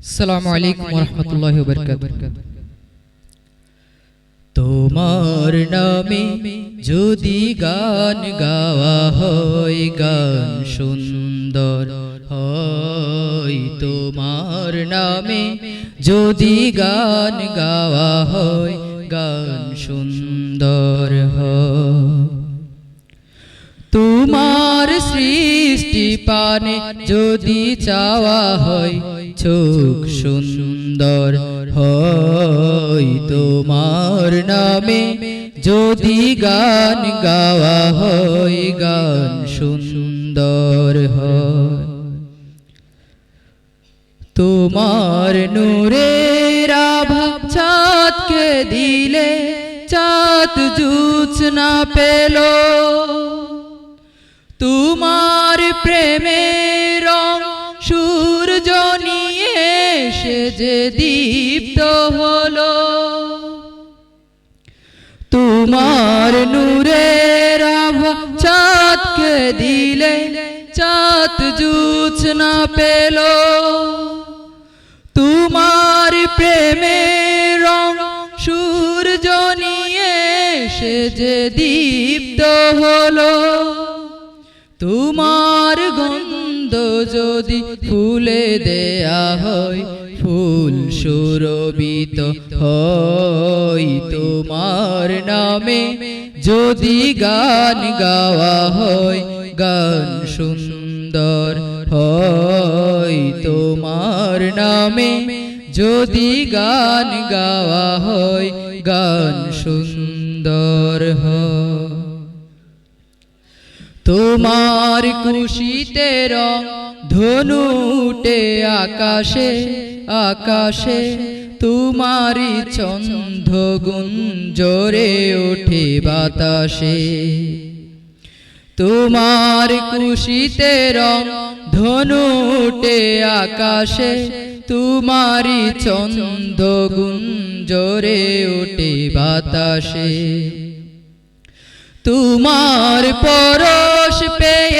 আসসালামু আলাইকুম রহমতুল্লাহ তোমার নামে যদি গান গাওয়া হয় গান সুন্দর হয়। তোমার নামে যদি গান গাওয়া হয় গান সুন্দর তোমার সৃষ্টি পানে যদি চাওয়া হয় চোখ সুন্দর হয় তোমার নামে। যদি গান গাওয়া হয়, গান সুন্দর হয়। তোমার নূরের আভা চাঁদকে দিলে, চাঁদ জুচ না পেল। তোমার প্রেমের যে দীপ্ত হলো, তোমার নূরের চাঁদকে দিলে চাঁদ জুছ না পেল। তোমার প্রেমের রং সূর্য নিয়ে সে যে দীপ্ত হলো, তোমার গন্ধ যদি ফুলে দেয়া হয় ফুল সুরবিত হয় তোমার নামে। যদি গান গাওয়া হয়, গান সুন্দর হয় তোমার নামে। যদি গান গাওয়া হয়, গান সুন্দর হয়। তোমার খুশিতে ধনুটে আকাশে আকাশে তোমারি চন্দ্র গুঞ্জরে ওঠে বাতাসে। তোমার খুশিতে রং ধনুটে আকাশে তোমারি চন্দ্র গুঞ্জরে ওঠে বাতাসে। তোমার পরশ পেয়ে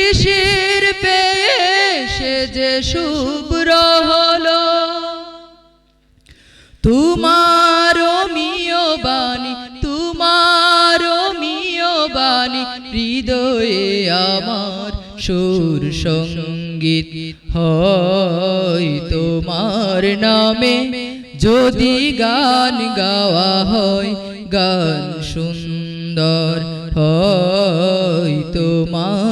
শিশির সে যে শুভ্র হলো, তোমার মিয় বাণী, তোমার মিয় বাণী, হৃদয়ে আমার সুর সংগীত হয় তোমার নামে। যদি গান গাওয়া হয়, গান সুন্দর হয়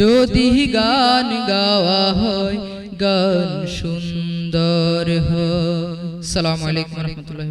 যদি গান গাওয়া হয় গান সুন্দর হয়। সালামু রহমতুল্লাহ